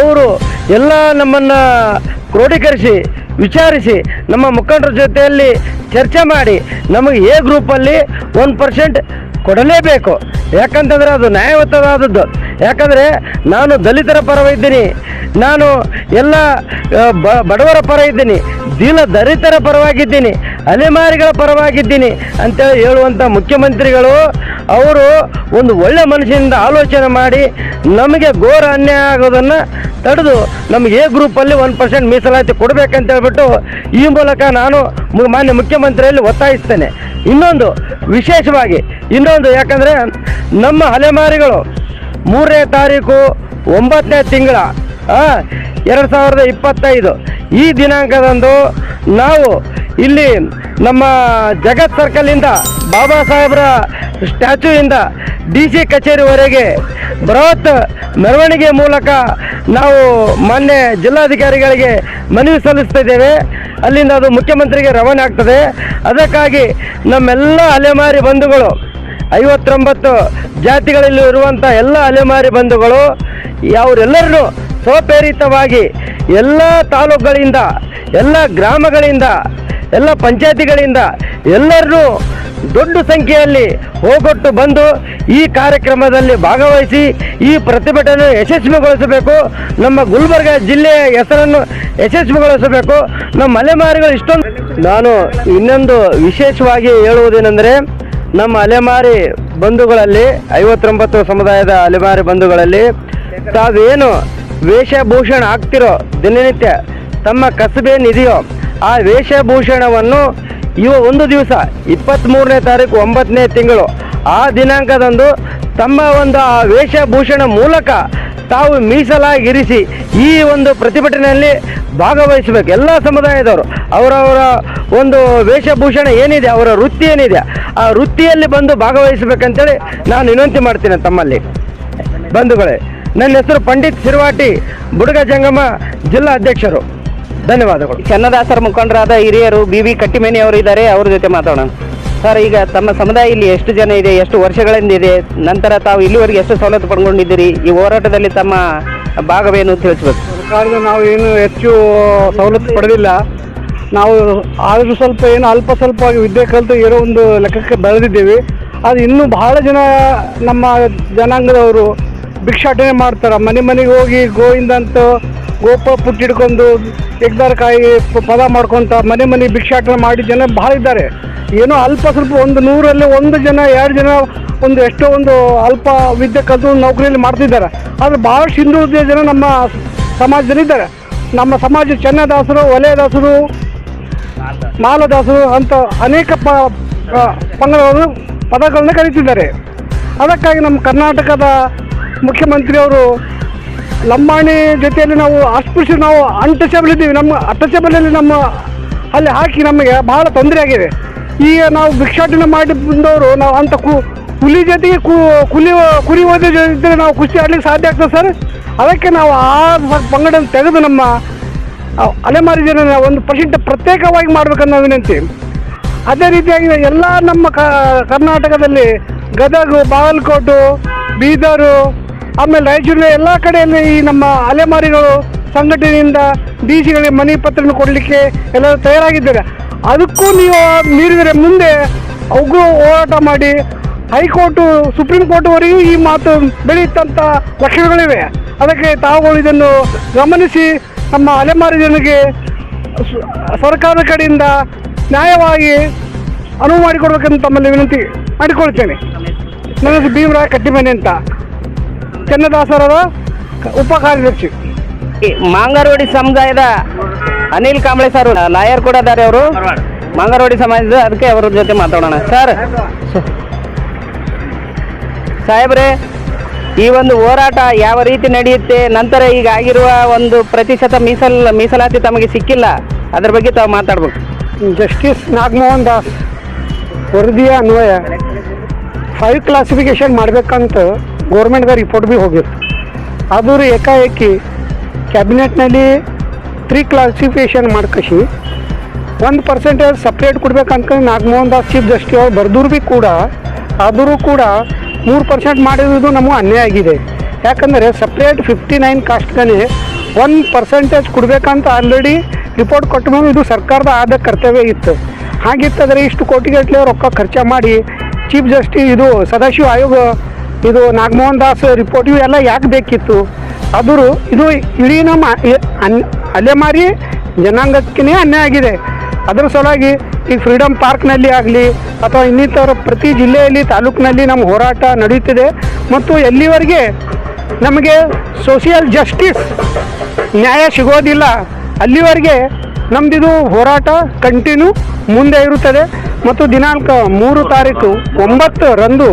ಅವರು ಎಲ್ಲ ನಮ್ಮನ್ನು ಕ್ರೋಢೀಕರಿಸಿ, ವಿಚಾರಿಸಿ, ನಮ್ಮ ಮುಖಂಡರ ಜೊತೆಯಲ್ಲಿ ಚರ್ಚೆ ಮಾಡಿ ನಮಗೆ ಎ ಗ್ರೂಪಲ್ಲಿ ಒನ್ ಪರ್ಸೆಂಟ್ ಕೊಡಲೇಬೇಕು. ಯಾಕಂತಂದರೆ ಅದು ನ್ಯಾಯಯುತವಾದದ್ದು. ಯಾಕಂದರೆ ನಾನು ದಲಿತರ ಪರ ಇದ್ದೀನಿ. ನಾನು ಎಲ್ಲ ಬಡವರ ಪರ ಇದ್ದೀನಿ. ದೀನ ದಲಿತರ ಪರವಾಗಿದ್ದೀನಿ. ಅಲೆಮಾರಿಗಳ ಪರವಾಗಿದ್ದೀನಿ ಅಂತೇಳಿ ಹೇಳುವಂಥ ಮುಖ್ಯಮಂತ್ರಿಗಳು, ಅವರು ಒಂದು ಒಳ್ಳೆ ಮನಸ್ಸಿನಿಂದ ಆಲೋಚನೆ ಮಾಡಿ ನಮಗೆ ಘೋರ ಅನ್ಯಾಯ ಆಗೋದನ್ನು ತಡೆದು ನಮಗೆ ಎ ಗ್ರೂಪಲ್ಲಿ ಒನ್ ಪರ್ಸೆಂಟ್ ಮೀಸಲಾತಿ ಕೊಡಬೇಕಂತ ಹೇಳ್ಬಿಟ್ಟು ಈ ಮೂಲಕ ನಾನು ಮಾನ್ಯ ಮುಖ್ಯಮಂತ್ರಿಯಲ್ಲಿ ಒತ್ತಾಯಿಸ್ತೇನೆ. ಇನ್ನೊಂದು ವಿಶೇಷವಾಗಿ, ಇನ್ನೊಂದು ಯಾಕಂದರೆ ನಮ್ಮ ಅಲೆಮಾರಿಗಳು ಮೂರನೇ ತಾರೀಕು ಒಂಬತ್ತನೇ ತಿಂಗಳ ಎರಡು ಸಾವಿರದ ಇಪ್ಪತ್ತೈದು. ಈ ದಿನಾಂಕದಂದು ನಾವು ಇಲ್ಲಿ ನಮ್ಮ ಜಗತ್ ಸರ್ಕಲಿಂದ ಬಾಬಾ ಸಾಹೇಬ್ರ ಸ್ಟ್ಯಾಚ್ಯೂಯಿಂದ ಡಿ ಸಿ ಕಚೇರಿವರೆಗೆ ಬೃಹತ್ ಮೆರವಣಿಗೆ ಮೂಲಕ ನಾವು ಮಾನ್ಯ ಜಿಲ್ಲಾಧಿಕಾರಿಗಳಿಗೆ ಮನವಿ ಸಲ್ಲಿಸ್ತಿದ್ದೇವೆ. ಅಲ್ಲಿಂದ ಅದು ಮುಖ್ಯಮಂತ್ರಿಗೆ ರವಾನೆ ಆಗ್ತದೆ. ಅದಕ್ಕಾಗಿ ನಮ್ಮೆಲ್ಲ ಅಲೆಮಾರಿ ಬಂಧುಗಳು ಐವತ್ತೊಂಬತ್ತು ಜಾತಿಗಳಲ್ಲಿ ಇರುವಂಥ ಎಲ್ಲ ಅಲೆಮಾರಿ ಬಂಧುಗಳು ಅವರೆಲ್ಲರನ್ನು ಸ್ವಪ್ರೇರಿತವಾಗಿ ಎಲ್ಲ ತಾಲೂಕುಗಳಿಂದ, ಎಲ್ಲ ಗ್ರಾಮಗಳಿಂದ, ಎಲ್ಲ ಪಂಚಾಯತಿಗಳಿಂದ ಎಲ್ಲರನ್ನೂ ದೊಡ್ಡ ಸಂಖ್ಯೆಯಲ್ಲಿ ಹೋಗೊಟ್ಟು ಬಂದು ಈ ಕಾರ್ಯಕ್ರಮದಲ್ಲಿ ಭಾಗವಹಿಸಿ, ಈ ಪ್ರತಿಭಟನೆ ಯಶಸ್ವಿಗೊಳಿಸಬೇಕು. ನಮ್ಮ ಗುಲ್ಬರ್ಗ ಜಿಲ್ಲೆಯ ಹೆಸರನ್ನು ಯಶಸ್ವಿಗೊಳಿಸಬೇಕು. ನಮ್ಮ ಅಲೆಮಾರಿಗಳು ಇಷ್ಟೊಂದು ನಾನು ಇನ್ನೊಂದು ವಿಶೇಷವಾಗಿ ಹೇಳುವುದೇನೆಂದರೆ ನಮ್ಮ ಅಲೆಮಾರಿ ಬಂಧುಗಳಲ್ಲಿ, ಐವತ್ತೊಂಬತ್ತು ಸಮುದಾಯದ ಅಲೆಮಾರಿ ಬಂಧುಗಳಲ್ಲಿ ತಾವೇನು ವೇಷಭೂಷಣ ಆಗ್ತಿರೋ ದಿನನಿತ್ಯ ತಮ್ಮ ಕಸಬೇನಿದೆಯೋ ಆ ವೇಷಭೂಷಣವನ್ನು ಇವ ಒಂದು ದಿವಸ ಇಪ್ಪತ್ತ್ಮೂರನೇ ತಾರೀಕು ಒಂಬತ್ತನೇ ತಿಂಗಳು ಆ ದಿನಾಂಕದಂದು ತಮ್ಮ ಒಂದು ಆ ವೇಷಭೂಷಣ ಮೂಲಕ ತಾವು ಮೀಸಲಾಗಿರಿಸಿ ಈ ಒಂದು ಪ್ರತಿಭಟನೆಯಲ್ಲಿ ಭಾಗವಹಿಸಬೇಕು. ಎಲ್ಲ ಸಮುದಾಯದವರು, ಅವರವರ ಒಂದು ವೇಷಭೂಷಣ ಏನಿದೆ, ಅವರ ವೃತ್ತಿ ಏನಿದೆ, ಆ ವೃತ್ತಿಯಲ್ಲಿ ಬಂದು ಭಾಗವಹಿಸಬೇಕಂತೇಳಿ ನಾನು ವಿನಂತಿ ಮಾಡ್ತೀನಿ ತಮ್ಮಲ್ಲಿ. ಬಂಧುಗಳೇ, ನನ್ನ ಹೆಸರು ಪಂಡಿತ್ ಸಿರ್ವಾಟಿ ಬುಡಗ ಜಂಗಮ ಜಿಲ್ಲಾ ಅಧ್ಯಕ್ಷರು. ಧನ್ಯವಾದಗಳು. ಚನ್ನದಾಸರ ಮುಖಂಡರಾದ ಹಿರಿಯರು, ಬಿ ಬಿ ಕಟ್ಟಿಮೇನಿ ಅವರು ಇದ್ದಾರೆ, ಅವ್ರ ಜೊತೆ ಮಾತಾಡೋಣ. ಸರ್, ಈಗ ತಮ್ಮ ಸಮುದಾಯ ಇಲ್ಲಿ ಎಷ್ಟು ಜನ ಇದೆ, ಎಷ್ಟು ವರ್ಷಗಳಿಂದ ಇದೆ, ನಂತರ ತಾವು ಇಲ್ಲಿವರೆಗೆ ಎಷ್ಟು ಸವಲತ್ತು ಪಡ್ಕೊಂಡಿದ್ದೀರಿ, ಈ ಹೋರಾಟದಲ್ಲಿ ತಮ್ಮ ಭಾಗವೇನು ತಿಳಿಸ್ಬೇಕು? ಸರ್ಕಾರದ ನಾವು ಏನು ಹೆಚ್ಚು ಸವಲತ್ತು ಪಡೆದಿಲ್ಲ. ನಾವು ಆದರೂ ಸ್ವಲ್ಪ ಏನು ಅಲ್ಪ ಸ್ವಲ್ಪ ವಿದ್ಯೆ ಕಲಿತು ಏನೋ ಒಂದು ಲೆಕ್ಕಕ್ಕೆ ಬೆಳೆದಿದ್ದೀವಿ ಅದು ಇನ್ನೂ ಬಹಳ ಜನ ನಮ್ಮ ಜನಾಂಗದವರು ಭಿಕ್ಷಾಟನೆ ಮಾಡ್ತಾರೆ. ಮನೆ ಮನೆಗೆ ಹೋಗಿ ಗೋವಿಂದ ಅಂತ ಗೋಪ ಪುಟ್ಟಿ ಹಿಡ್ಕೊಂಡು ಕಾಯಿ ಪದ ಮಾಡ್ಕೊತ ಮನೆ ಮನೆ ಭಿಕ್ಷಾಟನೆ ಮಾಡಿ ಜನ ಭಾಳ ಇದ್ದಾರೆ. ಏನೋ ಅಲ್ಪ ಸ್ವಲ್ಪ ಒಂದು ನೂರಲ್ಲಿ ಒಂದು ಜನ, ಎರಡು ಜನ ಒಂದು ಎಷ್ಟೋ ಒಂದು ಅಲ್ಪ ವಿದ್ಯೆ ಕಲಿತು ನೌಕರಿಯಲ್ಲಿ ಮಾಡ್ತಿದ್ದಾರೆ. ಆದರೆ ಭಾಳಷ್ಟು ಹಿಂದುಳಿದ ಜನ ನಮ್ಮ ಸಮಾಜದಲ್ಲಿದ್ದಾರೆ ನಮ್ಮ ಸಮಾಜ ಚೆನ್ನದಾಸರು ವಲಯದಾಸರು ಮಾಲದಾಸರು ಅಂತ ಅನೇಕ ಪ ಪದಗಳನ್ನು ಕರೀತಿದ್ದಾರೆ ಅದಕ್ಕಾಗಿ ನಮ್ಮ ಕರ್ನಾಟಕದ ಮುಖ್ಯಮಂತ್ರಿಯವರು ಲಂಬಾಣಿ ಜೊತೆಯಲ್ಲಿ ನಾವು ಅಸ್ಪೃಶ್ಯ ನಾವು ಅನ್ಟಚಬಲ್ ಇದ್ದೀವಿ. ನಮ್ಮ ಅಟಚಬಲಲ್ಲಿ ನಮ್ಮ ಅಲ್ಲಿ ಹಾಕಿ ನಮಗೆ ಬಹಳ ತೊಂದರೆ ಆಗಿದೆ. ಈಗ ನಾವು ಭಿಕ್ಷಾಟನೆ ಮಾಡಿ ಬಂದವರು ನಾವು ಅಂತ ಕು, ಹುಲಿ ಜೊತೆಗೆ ಕುಲಿ, ಕುರಿ ಓದಿ ಜೊತೆ ನಾವು ಖುಷಿ ಆಡ್ಲಿಕ್ಕೆ ಸಾಧ್ಯ ಆಗ್ತದೆ ಸರ್. ಅದಕ್ಕೆ ನಾವು ಆ ಪಂಗಡ ತೆಗೆದು ನಮ್ಮ ಅಲೆಮಾರಿ ಜನ ಒಂದು ಪರ್ಸೆಂಟ್ ಪ್ರತ್ಯೇಕವಾಗಿ ಮಾಡ್ಬೇಕನ್ನೋ ವಿನಂತಿ. ಅದೇ ರೀತಿಯಾಗಿ ಎಲ್ಲ ನಮ್ಮ ಕರ್ನಾಟಕದಲ್ಲಿ ಗದಗ, ಬಾಗಲಕೋಟು, ಬೀದರು ಆಮೇಲೆ ರಾಯಚೂರಿನ ಎಲ್ಲ ಕಡೆಯಲ್ಲಿ ಈ ನಮ್ಮ ಅಲೆಮಾರಿಗಳು ಸಂಘಟನೆಯಿಂದ ಡಿ ಸಿಗಳಿಗೆ ಮನೆ ಪತ್ರವನ್ನು ಕೊಡಲಿಕ್ಕೆ ಎಲ್ಲರೂ ತಯಾರಾಗಿದ್ದಾರೆ. ಅದಕ್ಕೂ ನೀವು ಮೀರಿದರೆ ಮುಂದೆ ಅವಗೂ ಹೋರಾಟ ಮಾಡಿ ಹೈಕೋರ್ಟು, ಸುಪ್ರೀಂ ಕೋರ್ಟ್ವರೆಗೂ ಈ ಮಾತು ಬೆಳೆಯುತ್ತಂಥ ಲಕ್ಷಣಗಳಿವೆ. ಅದಕ್ಕೆ ತಾವುಗಳು ಇದನ್ನು ಗಮನಿಸಿ ನಮ್ಮ ಅಲೆಮಾರಿ ಜನರಿಗೆ ಸರ್ಕಾರದ ಕಡೆಯಿಂದ ನ್ಯಾಯವಾಗಿ ಅನುವು ಮಾಡಿಕೊಡ್ಬೇಕಂತ ತಮ್ಮಲ್ಲಿ ವಿನಂತಿ ಮಾಡಿಕೊಳ್ತೇನೆ. ನನ್ನ ಭೀಮರಾಯ ಕಟ್ಟಿಮನೆ ಅಂತ. ಚನ್ನದಾಸರದ ಉಪ ಕಾರ್ಯದರ್ಶಿ ಈ ಮಾಂಗರೋಡಿ ಸಮುದಾಯದ ಅನಿಲ್ ಕಾಂಬಳೆ ಸರ್ ಲಾಯರ್ ಕೂಡ ಇದ್ದಾರೆ ಅವರು. ಮಾಂಗರೋಡಿ ಸಮಾಜದ ಅದಕ್ಕೆ ಅವರ ಜೊತೆ ಮಾತಾಡೋಣ. ಸರ್ ಸಾಹೇಬ್ರೆ ಈ ಒಂದು ಹೋರಾಟ ಯಾವ ರೀತಿ ನಡೆಯುತ್ತೆ ನಂತರ ಈಗ ಆಗಿರುವ ಒಂದು ಪ್ರತಿಶತ ಮೀಸಲ್ ಮೀಸಲಾತಿ ತಮಗೆ ಸಿಕ್ಕಿಲ್ಲ ಅದ್ರ ಬಗ್ಗೆ ತಾವು ಮಾತಾಡ್ಬೇಕು. ಜಸ್ಟಿಸ್ ನಾಗಮೋಹನ್ ದಾಸ್ ವರದಿಯ ಅನ್ವಯ. ಫೈವ್ ಕ್ಲಾಸಿಫಿಕೇಶನ್ ಮಾಡ್ಬೇಕಂತ ಗೌರ್ಮೆಂಟ್ಗೆ ರಿಪೋರ್ಟ್ ಭೀ ಹೋಗಿತ್ತು ಆದರೂ ಏಕಾಏಕಿ ಕ್ಯಾಬಿನೆಟ್ನಲ್ಲಿ ತ್ರೀ ಕ್ಲಾಸಿಫಿಕೇಶನ್ ಮಾಡ್ಕಸಿ ಒಂದು ಪರ್ಸೆಂಟೇಜ್ ಸಪ್ರೇಟ್ ಕೊಡ್ಬೇಕಂತ ನಾಗಮೋಹನ್ ದಾಸ್ ಚೀಫ್ ಜಸ್ಟಿ ಅವ್ರು ಬರೆದ್ರು ಭೀ ಕೂಡ, ಆದರೂ ಕೂಡ ಮೂರು ಪರ್ಸೆಂಟ್ ಮಾಡಿರೋದು ನಮಗೆ ಅನ್ಯಾಯ ಆಗಿದೆ. ಯಾಕಂದರೆ ಸಪ್ರೇಟ್ ಫಿಫ್ಟಿ ನೈನ್ ಕಾಸ್ಟ್ಗನೇ ಒಂದು ಪರ್ಸೆಂಟೇಜ್ ಕೊಡಬೇಕಂತ ಆಲ್ರೆಡಿ ರಿಪೋರ್ಟ್ ಕೊಟ್ಟ ಮೇಲೆ ಇದು ಸರ್ಕಾರದ ಆದ ಕರ್ತವ್ಯ ಇತ್ತು. ಹಾಗಿತ್ತಂದರೆ ಇಷ್ಟು ಕೋಟಿಗಟ್ಟಲೆ ರೊಕ್ಕ ಖರ್ಚು ಮಾಡಿ ಚೀಫ್ ಜಸ್ಟಿಸ್ ಇದು ಸದಾಶಿವ ಆಯೋಗ ಇದು ನಾಗಮೋಹನ್ ದಾಸ್ ರಿಪೋರ್ಟ್ ಇವೆಲ್ಲ ಯಾಕೆ ಬೇಕಿತ್ತು? ಆದರೂ ಇದು ಇಡೀ ನಮ್ಮ ಅಲೆಮಾರಿ ಜನಾಂಗಕ್ಕೇ ಅನ್ಯಾಯ ಆಗಿದೆ. ಅದರ ಸಲುವಾಗಿ ಈ ಫ್ರೀಡಮ್ ಪಾರ್ಕ್ನಲ್ಲಿ ಆಗಲಿ ಅಥವಾ ಇನ್ನಿತರ ಪ್ರತಿ ಜಿಲ್ಲೆಯಲ್ಲಿ ತಾಲೂಕಿನಲ್ಲಿ ನಮ್ಮ ಹೋರಾಟ ನಡೆಯುತ್ತಿದೆ ಮತ್ತು ಎಲ್ಲಿವರೆಗೆ ನಮಗೆ ಸೋಷಿಯಲ್ ಜಸ್ಟಿಸ್ ನ್ಯಾಯ ಸಿಗೋದಿಲ್ಲ, ಅಲ್ಲಿವರೆಗೆ ನಮ್ಮದಿದು ಹೋರಾಟ ಕಂಟಿನ್ಯೂ ಮುಂದೆ ಇರುತ್ತದೆ. ಮತ್ತು ದಿನಾಂಕ ಮೂರು ತಾರೀಕು ಒಂಬತ್ತರಂದು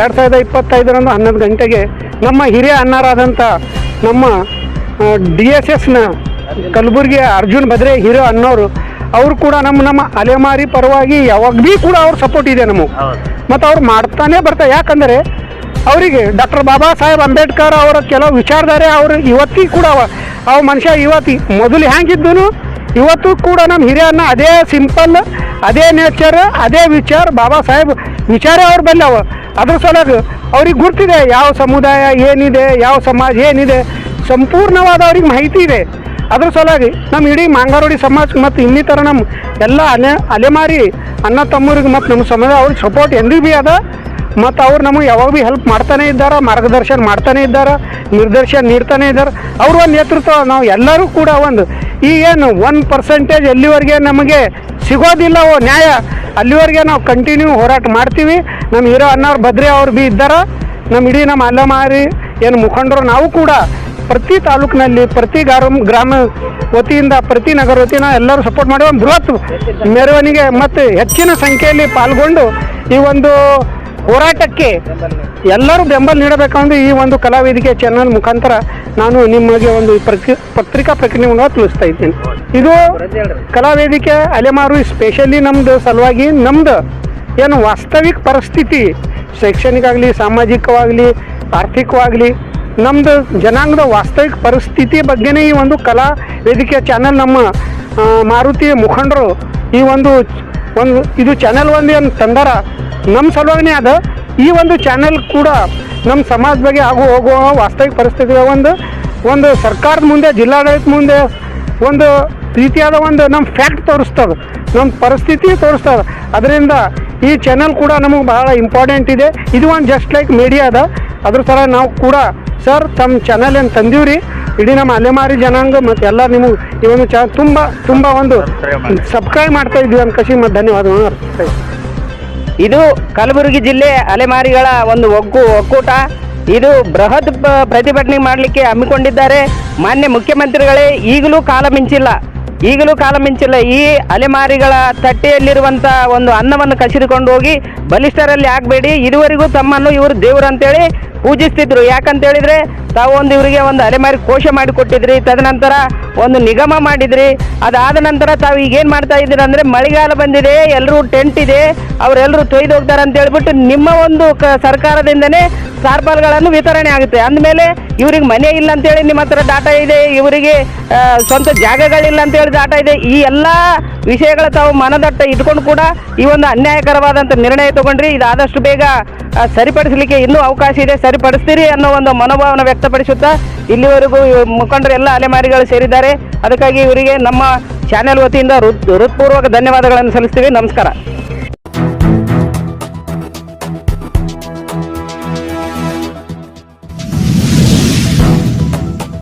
ಎರಡು ಸಾವಿರದ ಇಪ್ಪತ್ತೈದರಂದು ಹನ್ನೊಂದು ಗಂಟೆಗೆ ನಮ್ಮ ಹಿರಿಯ ಅಣ್ಣರಾದಂಥ ನಮ್ಮ ಡಿ ಎಸ್ ಎಸ್ನ ಕಲಬುರಗಿಯ ಅರ್ಜುನ್ ಭದ್ರೆ ಹೀರೋ ಅನ್ನೋರು ಅವರು ಕೂಡ ನಮ್ಮ ನಮ್ಮ ಅಲೆಮಾರಿ ಪರವಾಗಿ ಯಾವಾಗ ಭೀ ಕೂಡ ಅವ್ರ ಸಪೋರ್ಟ್ ಇದೆ ನಮಗೆ. ಮತ್ತು ಅವ್ರು ಮಾಡ್ತಾನೆ ಬರ್ತಾರೆ. ಯಾಕಂದರೆ ಅವರಿಗೆ ಡಾಕ್ಟರ್ ಬಾಬಾ ಸಾಹೇಬ್ ಅಂಬೇಡ್ಕರ್ ಅವರ ಕೆಲವು ವಿಚಾರಧಾರೆ ಅವರು ಇವತ್ತಿಗೆ ಕೂಡ ಅವ ಮನುಷ್ಯ ಇವತ್ತಿ ಮೊದಲು ಹೆಂಗಿದ್ದನು ಇವತ್ತು ಕೂಡ ನಮ್ಮ ಹಿರಿಯರನ್ನ ಅದೇ ಸಿಂಪಲ್ ಅದೇ ನೇಚರ್ ಅದೇ ವಿಚಾರ. ಬಾಬಾ ಸಾಹೇಬ್ ವಿಚಾರ ಅವ್ರು ಅವ ಅದ್ರ ಸಲುವಾಗಿ ಅವ್ರಿಗೆ ಗುರ್ತಿದೆ ಯಾವ ಸಮುದಾಯ ಏನಿದೆ, ಯಾವ ಸಮಾಜ ಏನಿದೆ. ಸಂಪೂರ್ಣವಾದ ಅವ್ರಿಗೆ ಮಾಹಿತಿ ಇದೆ. ಅದ್ರ ಸಲುವಾಗಿ ನಮ್ಮ ಇಡೀ ಮಾಂಗಾರೋಡಿ ಸಮಾಜ ಮತ್ತು ಇನ್ನಿತರ ನಮ್ಮ ಎಲ್ಲ ಅಲೆ ಅಲೆಮಾರಿ ಅಣ್ಣ ತಮ್ಮರಿಗೆ ಮತ್ತು ನಮ್ಮ ಸಮಾಜ ಅವ್ರಿಗೆ ಸಪೋರ್ಟ್ ಎಂದಿಗೂ ಭೀ ಅದ. ಮತ್ತು ಅವ್ರು ನಮಗೆ ಯಾವಾಗ ಭೀ ಹೆಲ್ಪ್ ಮಾಡ್ತಾನೆ ಇದ್ದಾರೆ, ಮಾರ್ಗದರ್ಶನ ಮಾಡ್ತಾನೆ ಇದ್ದಾರೆ, ನಿರ್ದೇಶನ ನೀಡ್ತಾನೆ ಇದ್ದಾರೆ, ಅವ್ರ ಒಂದು ನೇತೃತ್ವ, ನಾವು ಎಲ್ಲರೂ ಕೂಡ ಒಂದು. ಈ ಏನು ಒನ್ ಪರ್ಸೆಂಟೇಜ್ ಎಲ್ಲಿವರೆಗೆ ನಮಗೆ ಸಿಗೋದಿಲ್ಲವೋ ನ್ಯಾಯ, ಅಲ್ಲಿವರೆಗೆ ನಾವು ಕಂಟಿನ್ಯೂ ಹೋರಾಟ ಮಾಡ್ತೀವಿ. ನಮ್ಮ ಹೀರೋ ಅನ್ನೋರು ಭದ್ರೆ ಅವ್ರು ಭೀ ಇದ್ದಾರೆ ನಮ್ಮ ಇಡೀ ನಮ್ಮ ಅಲ್ಲಮಾರಿ, ಏನು ಮುಖಂಡರು ನಾವು ಕೂಡ ಪ್ರತಿ ತಾಲೂಕಿನಲ್ಲಿ, ಪ್ರತಿ ಗ್ರಾಮ ಗ್ರಾಮ ವತಿಯಿಂದ, ಪ್ರತಿ ನಗರ ವತಿಯಿಂದ ಎಲ್ಲರೂ ಸಪೋರ್ಟ್ ಮಾಡಿ ಒಂದು ಬೃಹತ್ ಮೆರವಣಿಗೆ ಮತ್ತು ಹೆಚ್ಚಿನ ಸಂಖ್ಯೆಯಲ್ಲಿ ಪಾಲ್ಗೊಂಡು ಈ ಒಂದು ಹೋರಾಟಕ್ಕೆ ಎಲ್ಲರೂ ಬೆಂಬಲ ನೀಡಬೇಕಂದ್ರೆ ಈ ಒಂದು ಕಲಾವೇದಿಕೆ ಚಾನಲ್ ಮುಖಾಂತರ ನಾನು ನಿಮಗೆ ಒಂದು ಪತ್ರಿಕಾ ಪ್ರಕಟಣೆಯನ್ನು ತಿಳಿಸ್ತಾ ಇದ್ದೇನೆ. ಇದು ಕಲಾವೇದಿಕೆ ಅಲೆಮಾರು ಸ್ಪೆಷಲಿ ನಮ್ದು ಸಲುವಾಗಿ ನಮ್ದು ಏನು ವಾಸ್ತವಿಕ ಪರಿಸ್ಥಿತಿ ಶೈಕ್ಷಣಿಕ ಆಗಲಿ ಸಾಮಾಜಿಕವಾಗಲಿ, ಆರ್ಥಿಕವಾಗಲಿ, ನಮ್ದು ಜನಾಂಗದ ವಾಸ್ತವಿಕ ಪರಿಸ್ಥಿತಿ ಬಗ್ಗೆನೇ ಈ ಒಂದು ಕಲಾ ವೇದಿಕೆ ಚಾನಲ್ ನಮ್ಮ ಮಾರುತಿ ಮುಖಂಡರು ಈ ಒಂದು ಒಂದು ಇದು ಚಾನಲ್ ಒಂದು ಏನು ತಂದಾರ ನಮ್ಮ ಸಲುವಾಗಿನೇ ಅದ ಈ ಒಂದು ಚಾನೆಲ್ ಕೂಡ ನಮ್ಮ ಸಮಾಜ ಬಗ್ಗೆ ಆಗು ಹೋಗುವ ವಾಸ್ತವಿಕ ಪರಿಸ್ಥಿತಿಯ ಒಂದು ಒಂದು ಸರ್ಕಾರದ ಮುಂದೆ ಜಿಲ್ಲಾಡಳಿತ ಮುಂದೆ ಒಂದು ರೀತಿಯಾದ ಒಂದು ನಮ್ಮ ಫ್ಯಾಕ್ಟ್ ತೋರಿಸ್ತದೆ. ನಮ್ಮ ಪರಿಸ್ಥಿತಿ ತೋರಿಸ್ತದೆ. ಅದರಿಂದ ಈ ಚಾನಲ್ ಕೂಡ ನಮಗೆ ಬಹಳ ಇಂಪಾರ್ಟೆಂಟ್ ಇದೆ. ಇದು ಒಂದು ಜಸ್ಟ್ ಲೈಕ್ ಮೀಡಿಯಾ ಅದ. ಅದ್ರ ಥರ ನಾವು ಕೂಡ ಸರ್ ತಮ್ಮ ಚಾನಲ್ ಏನು ತಂದೀವ್ರಿ? ಇಡೀ ನಮ್ಮ ಅಲೆಮಾರಿ ಜನಾಂಗ ಮತ್ತು ಎಲ್ಲ ನಿಮಗೆ ಈ ಒಂದು ಚಾ ತುಂಬ ತುಂಬ ಒಂದು ಸಬ್ಸ್ಕ್ರೈಬ್ ಮಾಡ್ತಾ ಇದ್ದೀವಿ ಅಂತ ಕಸಿ ಮತ್ತು ಧನ್ಯವಾದಗಳು. ಇದು ಕಲಬುರಗಿ ಜಿಲ್ಲೆ ಅಲೆಮಾರಿಗಳ ಒಂದು ಒಗ್ಗು ಒಕ್ಕೂಟ. ಇದು ಬೃಹತ್ ಪ್ರತಿಭಟನೆ ಮಾಡಲಿಕ್ಕೆ ಹಮ್ಮಿಕೊಂಡಿದ್ದಾರೆ. ಮಾನ್ಯ ಮುಖ್ಯಮಂತ್ರಿಗಳೇ, ಈಗಲೂ ಕಾಲ ಮಿಂಚಿಲ್ಲ. ಈಗಲೂ ಕಾಲ ಮಿಂಚಿಲ್ಲ. ಈ ಅಲೆಮಾರಿಗಳ ತಟ್ಟೆಯಲ್ಲಿರುವಂಥ ಒಂದು ಅನ್ನವನ್ನು ಕಸಿದುಕೊಂಡು ಹೋಗಿ ಬಲಿಷ್ಠರಲ್ಲಿ ಆಗಬೇಡಿ. ಇದುವರೆಗೂ ತಮ್ಮನ್ನು ಇವರು ದೇವರು ಅಂತೇಳಿ ಪೂಜಿಸ್ತಿದ್ರು. ಯಾಕಂತ ಹೇಳಿದ್ರೆ, ತಾವು ಒಂದು ಇವರಿಗೆ ಒಂದು ಅಲೆಮಾರಿ ಕೋಶ ಮಾಡಿ ಕೊಟ್ಟಿದ್ರಿ, ತದನಂತರ ಒಂದು ನಿಗಮ ಮಾಡಿದ್ರಿ. ಅದಾದ ನಂತರ ತಾವು ಈಗೇನು ಮಾಡ್ತಾ ಇದ್ದೀರಿ ಅಂದರೆ, ಮಳೆಗಾಲ ಬಂದಿದೆ ಎಲ್ಲರೂ ಟೆಂಟ್ ಇದೆ ಅವರೆಲ್ಲರೂ ತೊಯ್ದು ಹೋಗ್ತಾರೆ ಅಂತ ಹೇಳ್ಬಿಟ್ಟು ನಿಮ್ಮ ಒಂದು ಕ ಸರ್ಕಾರದಿಂದನೇ ಸಾರ್ಬಲ್ಗಳನ್ನು ವಿತರಣೆ ಆಗುತ್ತೆ. ಅಂದಮೇಲೆ ಇವ್ರಿಗೆ ಮನೆ ಇಲ್ಲ ಅಂತೇಳಿ ನಿಮ್ಮ ಹತ್ರ ಡಾಟಾ ಇದೆ, ಇವರಿಗೆ ಸ್ವಂತ ಜಾಗಗಳಿಲ್ಲ ಅಂತೇಳಿ ಡಾಟಾ ಇದೆ. ಈ ಎಲ್ಲ ವಿಷಯಗಳ ತಾವು ಮನದಟ್ಟ ಇಟ್ಕೊಂಡು ಕೂಡ ಈ ಒಂದು ಅನ್ಯಾಯಕರವಾದಂಥ ನಿರ್ಣಯ ತಗೊಂಡ್ರಿ. ಇದಾದಷ್ಟು ಬೇಗ ಸರಿಪಡಿಸಲಿಕ್ಕೆ ಇನ್ನೂ ಅವಕಾಶ ಇದೆ. ಸರಿಪಡಿಸ್ತೀರಿ ಅನ್ನೋ ಒಂದು ಮನೋಭಾವನ ವ್ಯಕ್ತಪಡಿಸುತ್ತಾ ಇಲ್ಲಿವರೆಗೂ ಮುಖಂಡರು ಎಲ್ಲ ಅಲೆಮಾರಿಗಳು ಸೇರಿದ್ದಾರೆ. ಅದಕ್ಕಾಗಿ ಇವರಿಗೆ ನಮ್ಮ ಚಾನೆಲ್ ವತಿಯಿಂದ ಹೃತ್ ಹೃತ್ಪೂರ್ವಕ ಧನ್ಯವಾದಗಳನ್ನು ಸಲ್ಲಿಸ್ತೀವಿ. ನಮಸ್ಕಾರ.